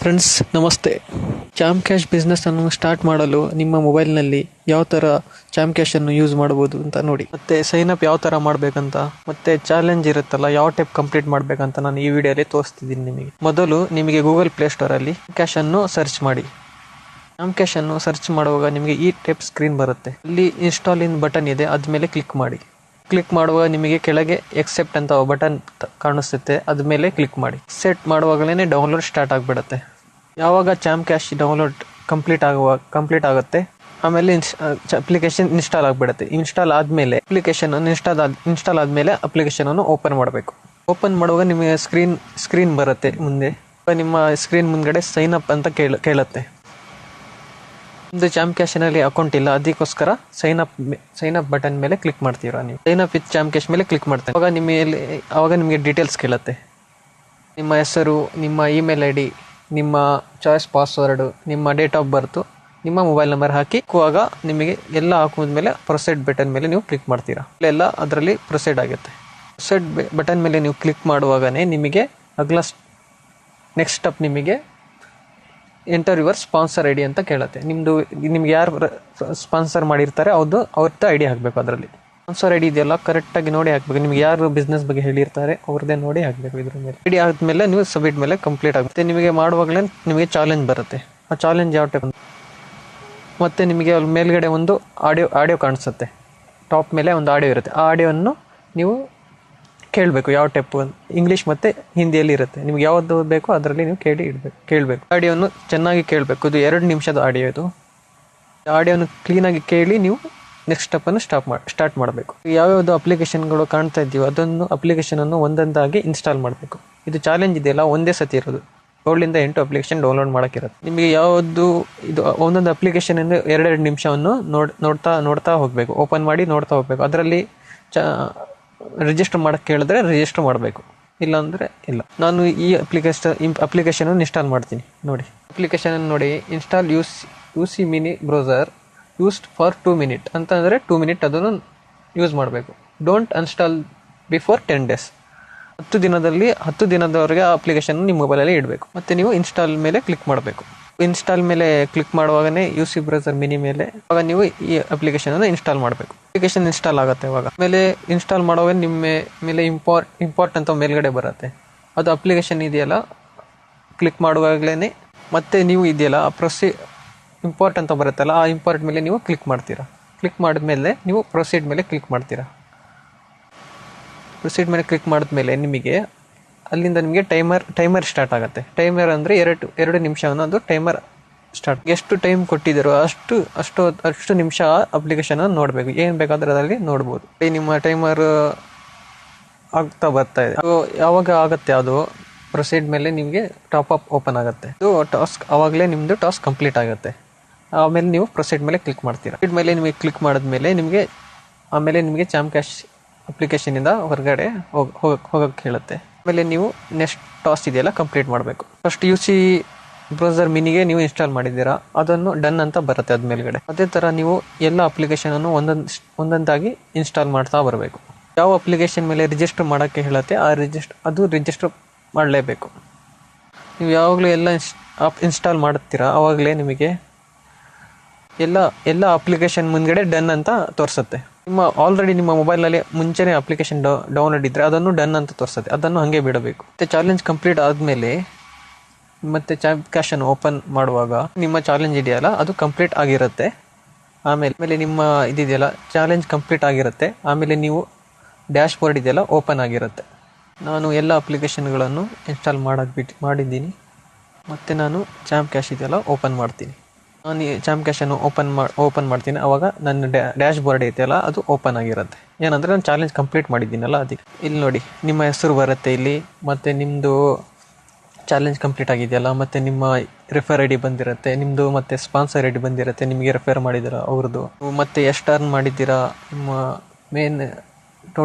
Friends ನಮಸ್ತೆ. ಚಾಮ್ cash ಬಿಸ್ನೆಸ್ಸನ್ನು start ಮಾಡಲು ನಿಮ್ಮ ಮೊಬೈಲ್ನಲ್ಲಿ ಯಾವ ಥರ ಚಾಮ್ ಕ್ಯಾಶನ್ನು ಯೂಸ್ ಮಾಡ್ಬೋದು ಅಂತ ನೋಡಿ. ಮತ್ತೆ ಸೈನ್ ಅಪ್ ಯಾವ ಥರ ಮಾಡಬೇಕಂತ, ಮತ್ತೆ ಚಾಲೆಂಜ್ ಇರುತ್ತಲ್ಲ, ಯಾವ ಟೈಪ್ ಕಂಪ್ಲೀಟ್ ಮಾಡಬೇಕಂತ ನಾನು ಈ ವಿಡಿಯೋಲಿ ತೋರಿಸ್ತಿದ್ದೀನಿ ನಿಮಗೆ. ಮೊದಲು ನಿಮಗೆ ಗೂಗಲ್ ಪ್ಲೇಸ್ಟೋರಲ್ಲಿ ಕ್ಯಾಶನ್ನು ಸರ್ಚ್ ಮಾಡಿ. ಚಾಮ್ ಕ್ಯಾಶನ್ನು ಸರ್ಚ್ ಮಾಡುವಾಗ ನಿಮಗೆ ಈ ಟೈಪ್ ಸ್ಕ್ರೀನ್ ಬರುತ್ತೆ. ಇಲ್ಲಿ ಇನ್ಸ್ಟಾಲ್ ಇನ್ ಬಟನ್ ಇದೆ ಅದ ಮೇಲೆ ಕ್ಲಿಕ್ ಮಾಡಿ. ಕ್ಲಿಕ್ ಮಾಡುವಾಗ ನಿಮಗೆ ಕೆಳಗೆ ಎಕ್ಸೆಪ್ಟ್ ಅಂತ ಬಟನ್ ಕಾಣಿಸುತ್ತೆ. ಅದ ಮೇಲೆ ಕ್ಲಿಕ್ ಮಾಡಿ. ಸೆಟ್ ಮಾಡುವಾಗಲೇ ಡೌನ್ಲೋಡ್ ಸ್ಟಾರ್ಟ್ ಆಗಿಬಿಡುತ್ತೆ. ಯಾವಾಗ ಚಾಮ್ ಕ್ಯಾಶ್ ಡೌನ್ಲೋಡ್ ಕಂಪ್ಲೀಟ್ ಆಗುವ ಕಂಪ್ಲೀಟ್ ಆಗುತ್ತೆ, ಆಮೇಲೆ ಅಪ್ಲಿಕೇಶನ್ ಇನ್ಸ್ಟಾಲ್ ಆಗಿಬಿಡುತ್ತೆ. ಇನ್ಸ್ಟಾಲ್ ಆದಮೇಲೆ ಅಪ್ಲಿಕೇಶನ್ ಇನ್ಸ್ಟಾಲ್ ಆದ ಇನ್ಸ್ಟಾಲ್ ಆದಮೇಲೆ ಅಪ್ಲಿಕೇಶನನ್ನು ಓಪನ್ ಮಾಡಬೇಕು. ಓಪನ್ ಮಾಡುವಾಗ ನಿಮಗೆ ಸ್ಕ್ರೀನ್ ಸ್ಕ್ರೀನ್ ಬರುತ್ತೆ ಮುಂದೆ. ನಿಮ್ಮ ಸ್ಕ್ರೀನ್ ಮುಂದ್ಗಡೆ ಸೈನ್ ಅಪ್ ಅಂತ ಕೇಳ, ಕೇಳುತ್ತೆ. ನಿಮ್ದು ಚಾಮ್ ಕ್ಯಾಶನಲ್ಲಿ ಅಕೌಂಟ್ ಇಲ್ಲ. ಅದಕ್ಕೋಸ್ಕರ sign up sign up button ಮೇಲೆ ಕ್ಲಿಕ್ ಮಾಡ್ತೀರಾ ನೀವು? Sign up with ChampCash ಮೇಲೆ ಕ್ಲಿಕ್ ಮಾಡ್ತೇನೆ. ಅವಾಗ ನಿಮಗೆ ಅವಾಗ ನಿಮಗೆ ಡೀಟೇಲ್ಸ್ ಕೇಳುತ್ತೆ. ನಿಮ್ಮ ಹೆಸರು, ನಿಮ್ಮ ಇಮೇಲ್ ಐ ಡಿ ನಿಮ್ಮ ಚಾಯ್ಸ್ ಪಾಸ್ವರ್ಡು ನಿಮ್ಮ ಡೇಟ್ ಆಫ್ ಬರ್ತು ನಿಮ್ಮ ಮೊಬೈಲ್ ನಂಬರ್ ಹಾಕಿ ಹಾಕುವಾಗ ನಿಮಗೆ ಎಲ್ಲ ಹಾಕಿದ್ಮೇಲೆ ಪ್ರೊಸೆಡ್ ಬಟನ್ ಮೇಲೆ ನೀವು ಕ್ಲಿಕ್ ಮಾಡ್ತೀರಾ. ಎಲ್ಲ ಅದರಲ್ಲಿ ಪ್ರೊಸೈಡ್ ಆಗುತ್ತೆ. ಪ್ರೊಸೆಡ್ ಬಟನ್ ಮೇಲೆ ನೀವು ಕ್ಲಿಕ್ ಮಾಡುವಾಗನೇ ನಿಮಗೆ ಅಗ್ಲ ನೆಕ್ಸ್ಟ್ ಸ್ಟೆಪ್ ನಿಮಗೆ enter your sponsor I D ಅಂತ ಕೇಳುತ್ತೆ. ನಿಮ್ಮದು ನಿಮ್ಗೆ ಯಾರು ಸ್ಪಾನ್ಸರ್ ಮಾಡಿರ್ತಾರೆ ಅವ್ರದ್ದು ಅವ್ರದ್ದು ಐ ಡಿ ಹಾಕಬೇಕು ಅದರಲ್ಲಿ. ಸ್ಪಾನ್ಸರ್ ಐ ಡಿ ಇದೆಯಲ್ಲ ಕರೆಕ್ಟಾಗಿ ನೋಡಿ ಹಾಕಬೇಕು. ನಿಮ್ಗೆ ಯಾರು ಬಿಸ್ನೆಸ್ ಬಗ್ಗೆ ಹೇಳಿರ್ತಾರೆ ಅವ್ರದ್ದೇ ನೋಡಿ ಹಾಕಬೇಕು ಇದ್ರ ಮೇಲೆ. ಐ ಡಿ ಆದಮೇಲೆ ನೀವು ಸಬ್ಮಿಟ್ ಮೇಲೆ ಕಂಪ್ಲೀಟ್ ಆಗುತ್ತೆ. ನಿಮಗೆ ಮಾಡುವಾಗಲೇ ನಿಮಗೆ ಚಾಲೆಂಜ್ ಬರುತ್ತೆ. ಆ ಚಾಲೆಂಜ್ ಯಾವ ಟೈಪ್ ಮತ್ತು ನಿಮಗೆ ಅಲ್ಲಿ ಮೇಲ್ಗಡೆ ಒಂದು ಆಡಿಯೋ ಆಡಿಯೋ ಕಾಣಿಸುತ್ತೆ. ಟಾಪ್ ಮೇಲೆ ಒಂದು ಆಡಿಯೋ ಇರುತ್ತೆ. ಆ ಆಡಿಯೋವನ್ನು ನೀವು ಕೇಳಬೇಕು ಯಾವ ಟೆಪ್ ಇಂಗ್ಲೀಷ್ ಮತ್ತು ಹಿಂದಿಯಲ್ಲಿ ಇರುತ್ತೆ. ನಿಮ್ಗೆ ಯಾವುದು ಬೇಕೋ ಅದರಲ್ಲಿ ನೀವು ಕೇಳಿ ಇಡಬೇಕು, ಕೇಳಬೇಕು. ಆಡಿಯೋನು ಚೆನ್ನಾಗಿ ಕೇಳಬೇಕು. ಇದು ಎರಡು ನಿಮಿಷದ ಆಡಿಯೋ ಇದು. ಆಡಿಯೋನು ಕ್ಲೀನಾಗಿ ಕೇಳಿ ನೀವು ನೆಕ್ಸ್ಟ್ ಸ್ಟೆಪ್ಪನ್ನು ಸ್ಟಾಪ್ ಮಾಡಿ ಸ್ಟಾರ್ಟ್ ಮಾಡಬೇಕು. ಯಾವ್ಯಾವುದು ಅಪ್ಲಿಕೇಶನ್ಗಳು ಕಾಣ್ತಾ ಇದ್ದೀವೋ ಅದನ್ನು ಅಪ್ಲಿಕೇಶನನ್ನು ಒಂದೊಂದಾಗಿ ಇನ್ಸ್ಟಾಲ್ ಮಾಡಬೇಕು. ಇದು ಚಾಲೆಂಜ್ ಇದೆಯಲ್ಲ, ಒಂದೇ ಸತಿ ಇರೋದು. ಏಳರಿಂದ ಎಂಟು ಅಪ್ಲಿಕೇಶನ್ ಡೌನ್ಲೋಡ್ ಮಾಡೋಕ್ಕಿರುತ್ತೆ. ನಿಮಗೆ ಯಾವುದು ಇದು ಒಂದೊಂದು ಅಪ್ಲಿಕೇಶನ್ ಅಂದರೆ ಎರಡೆರಡು ನಿಮಿಷವನ್ನು ನೋಡ್, ನೋಡ್ತಾ ನೋಡ್ತಾ ಹೋಗಬೇಕು. ಓಪನ್ ಮಾಡಿ ನೋಡ್ತಾ ಹೋಗಬೇಕು. ಅದರಲ್ಲಿ ಚ ರಿಜಿಸ್ಟರ್ ಮಾಡಕ್ಕೆ ಕೇಳಿದ್ರೆ ರಿಜಿಸ್ಟರ್ ಮಾಡಬೇಕು. ಇಲ್ಲಾಂದರೆ ಇಲ್ಲ. ನಾನು ಈ ಅಪ್ಲಿಕೇಶನ್ ಅಪ್ಲಿಕೇಶನ್ ಇನ್ಸ್ಟಾಲ್ ಮಾಡ್ತೀನಿ. ನೋಡಿ. ಅಪ್ಲಿಕೇಶನ್ ನೋಡಿ. Install use you C mini browser used for two minute ಅಂತಂದರೆ ಟೂ ಮಿನಿಟ್ ಅದನ್ನು ಯೂಸ್ ಮಾಡಬೇಕು. Don't uninstall before ten days ಹತ್ತು ದಿನದಲ್ಲಿ, ಹತ್ತು ದಿನದವರೆಗೆ ಆ ಅಪ್ಲಿಕೇಶನ್ ನಿಮ್ಮ ಮೊಬೈಲಲ್ಲಿ ಇಡಬೇಕು. ಮತ್ತು ನೀವು ಇನ್ಸ್ಟಾಲ್ ಮೇಲೆ ಕ್ಲಿಕ್ ಮಾಡಬೇಕು. ಇನ್ಸ್ಟಾಲ್ ಮೇಲೆ ಕ್ಲಿಕ್ ಮಾಡುವಾಗನೇ ಯು ಸಿ ಬ್ರೌಸರ್ ಮಿನಿ ಮೇಲೆ ಆವಾಗ ನೀವು ಈ ಅಪ್ಲಿಕೇಶನ್ ಅನ್ನು ಇನ್ಸ್ಟಾಲ್ ಮಾಡಬೇಕು. ಅಪ್ಲಿಕೇಶನ್ ಇನ್ಸ್ಟಾಲ್ ಆಗುತ್ತೆ ಇವಾಗ ಮೇಲೆ ಇನ್ಸ್ಟಾಲ್ ಮಾಡುವಾಗ ನಿಮ್ಮ ಮೇಲೆ ಇಂಪಾರ್ಟ್ ಇಂಪಾರ್ಟ್ ಅಂತ ಮೇಲ್ಗಡೆ ಬರುತ್ತೆ. ಅದು ಅಪ್ಲಿಕೇಶನ್ ಇದೆಯಲ್ಲ ಕ್ಲಿಕ್ ಮಾಡುವಾಗಲೇ ಮತ್ತೆ ನೀವು ಇದೆಯಲ್ಲ, ಆ ಪ್ರೊಸಿ ಇಂಪಾರ್ಟ್ ಅಂತ ಬರುತ್ತಲ್ಲ, ಆ ಇಂಪಾರ್ಟ್ ಮೇಲೆ ನೀವು ಕ್ಲಿಕ್ ಮಾಡ್ತೀರಾ. ಕ್ಲಿಕ್ ಮಾಡಿದ್ಮೇಲೆ ನೀವು ಪ್ರೊಸೀಡ್ ಮೇಲೆ ಕ್ಲಿಕ್ ಮಾಡ್ತೀರಾ. ಪ್ರೊಸೀಡ್ ಮೇಲೆ ಕ್ಲಿಕ್ ಮಾಡಿದ್ಮೇಲೆ ನಿಮಗೆ ಅಲ್ಲಿಂದ ನಿಮಗೆ ಟೈಮರ್ ಟೈಮರ್ ಸ್ಟಾರ್ಟ್ ಆಗುತ್ತೆ. ಟೈಮರ್ ಅಂದರೆ ಎರಡು ಎರಡು ನಿಮಿಷ ಅನ್ನೋದು ಟೈಮರ್ ಸ್ಟಾರ್ಟ್ ಎಷ್ಟು ಟೈಮ್ ಕೊಟ್ಟಿದ್ದೀರೋ ಅಷ್ಟು ಅಷ್ಟು ಅಷ್ಟು ನಿಮಿಷ ಅಪ್ಲಿಕೇಶನ್ ನೋಡಬೇಕು. ಏನು ಬೇಕಾದ್ರೆ ಅದರಲ್ಲಿ ನೋಡ್ಬೋದು. ನಿಮ್ಮ ಟೈಮರ್ ಆಗ್ತಾ ಬರ್ತಾ ಇದೆ. ಯಾವಾಗ ಆಗುತ್ತೆ ಅದು? ಪ್ರೊಸೀಡ್ ಮೇಲೆ ನಿಮಗೆ ಟಾಪ್ ಅಪ್ ಓಪನ್ ಆಗುತ್ತೆ. ಇದು ಟಾಸ್ಕ್ ಆವಾಗಲೇ ನಿಮ್ಮದು ಟಾಸ್ಕ್ ಕಂಪ್ಲೀಟ್ ಆಗುತ್ತೆ. ಆಮೇಲೆ ನೀವು ಪ್ರೊಸೀಡ್ ಮೇಲೆ ಕ್ಲಿಕ್ ಮಾಡ್ತೀರಾ. ಮೇಲೆ ನಿಮಗೆ ಕ್ಲಿಕ್ ಮಾಡಿದ್ಮೇಲೆ ನಿಮಗೆ, ಆಮೇಲೆ ನಿಮಗೆ ಚಾಮ್ ಕ್ಯಾಶ್ ಅಪ್ಲಿಕೇಶನಿಂದ ಹೊರಗಡೆ ಹೋಗಿ ಹೋಗಕ್ಕೆ ಹೇಳುತ್ತೆ. ಆಮೇಲೆ ನೀವು ನೆಕ್ಸ್ಟ್ ಟಾಸ್ ಇದೆಯಲ್ಲ ಕಂಪ್ಲೀಟ್ ಮಾಡಬೇಕು. ಫಸ್ಟ್ ಯು ಸಿ ಬ್ರೌಸರ್ ಮಿನಿಗೆ ನೀವು ಇನ್ಸ್ಟಾಲ್ ಮಾಡಿದ್ದೀರಾ? ಅದನ್ನು ಡನ್ ಅಂತ ಬರುತ್ತೆ ಅದ ಮೇಲ್ಗಡೆ ಅದೇ ಥರ ನೀವು ಎಲ್ಲ ಅಪ್ಲಿಕೇಶನನ್ನು ಒಂದೊಂದು ಒಂದೊಂದಾಗಿ ಇನ್ಸ್ಟಾಲ್ ಮಾಡ್ತಾ ಬರಬೇಕು. ಯಾವ ಅಪ್ಲಿಕೇಶನ್ ಮೇಲೆ ರಿಜಿಸ್ಟರ್ ಮಾಡೋಕ್ಕೆ ಹೇಳುತ್ತೆ, ಆ ರಿಜಿಸ್ಟರ್ ಅದು ರಿಜಿಸ್ಟರ್ ಮಾಡಲೇಬೇಕು. ನೀವು ಯಾವಾಗಲೂ ಎಲ್ಲ ಆಪ್ ಇನ್ಸ್ಟಾಲ್ ಮಾಡುತ್ತೀರಾ? ಆವಾಗಲೇ ನಿಮಗೆ ಎಲ್ಲ ಎಲ್ಲ ಅಪ್ಲಿಕೇಶನ್ ಮುಂದ್ಗಡೆ ಡನ್ ಅಂತ ತೋರಿಸುತ್ತೆ. ನಿಮ್ಮ ಆಲ್ರೆಡಿ ನಿಮ್ಮ ಮೊಬೈಲಲ್ಲಿ ಮುಂಚೆನೇ ಅಪ್ಲಿಕೇಶನ್ ಡೌನ್ಲೋಡ್ ಇದ್ದರೆ ಅದನ್ನು ಡನ್ ಅಂತ ತೋರಿಸುತ್ತೆ. ಅದನ್ನು ಹಾಗೆ ಬಿಡಬೇಕು. ಮತ್ತು ಚಾಲೆಂಜ್ ಕಂಪ್ಲೀಟ್ ಆದಮೇಲೆ ಮತ್ತೆ ಕ್ಯಾಶ್ ಕ್ಯಾಶನ್ನು ಓಪನ್ ಮಾಡುವಾಗ ನಿಮ್ಮ ಚಾಲೆಂಜ್ ಇದೆಯಲ್ಲ, ಅದು ಕಂಪ್ಲೀಟ್ ಆಗಿರುತ್ತೆ. ಆಮೇಲೆ ಆಮೇಲೆ ನಿಮ್ಮ ಇದಿದೆಯಲ್ಲ ಚಾಲೆಂಜ್ ಕಂಪ್ಲೀಟ್ ಆಗಿರುತ್ತೆ. ಆಮೇಲೆ ನೀವು ಡ್ಯಾಶ್ ಬೋರ್ಡ್ ಇದೆಯಲ್ಲ ಓಪನ್ ಆಗಿರುತ್ತೆ. ನಾನು ಎಲ್ಲ ಅಪ್ಲಿಕೇಶನ್ಗಳನ್ನು ಇನ್ಸ್ಟಾಲ್ ಮಾಡೋಕ್ಕೆ ಬಿಟ್ಟು ಮಾಡಿದ್ದೀನಿ. ಮತ್ತು ನಾನು ಚಾಂಪ್ ಕ್ಯಾಶ್ ಇದೆಯಲ್ಲ ಓಪನ್ ಮಾಡ್ತೀನಿ. ನಾನು ಈ ಚಾಂಪ್ ಕ್ಯಾಶನ್ನು ಓಪನ್ ಮಾಡಿ ಓಪನ್ ಮಾಡ್ತೀನಿ. ಅವಾಗ ನನ್ನ ಡ್ಯಾಶ್ ಬೋರ್ಡ್ ಐತೆಯಲ್ಲ, ಅದು ಓಪನ್ ಆಗಿರುತ್ತೆ. ಏನಂದರೆ ನಾನು ಚಾಲೆಂಜ್ ಕಂಪ್ಲೀಟ್ ಮಾಡಿದ್ದೀನಲ್ಲ ಅದಕ್ಕೆ ಇಲ್ಲಿ ನೋಡಿ, ನಿಮ್ಮ ಹೆಸರು ಬರುತ್ತೆ ಇಲ್ಲಿ, ಮತ್ತು ನಿಮ್ಮದು ಚಾಲೆಂಜ್ ಕಂಪ್ಲೀಟ್ ಆಗಿದೆಯಲ್ಲ, ಮತ್ತು ನಿಮ್ಮ ರೆಫರ್ ಐ ಡಿ ಬಂದಿರುತ್ತೆ ನಿಮ್ಮದು ಮತ್ತು ಸ್ಪಾನ್ಸರ್ ಐ ಬಂದಿರುತ್ತೆ, ನಿಮಗೆ ರೆಫರ್ ಮಾಡಿದ್ದೀರಾ ಅವ್ರದ್ದು. ಮತ್ತು ಎಷ್ಟು ಅರ್ನ್ ಮಾಡಿದ್ದೀರಾ, ನಿಮ್ಮ ಮೇನ್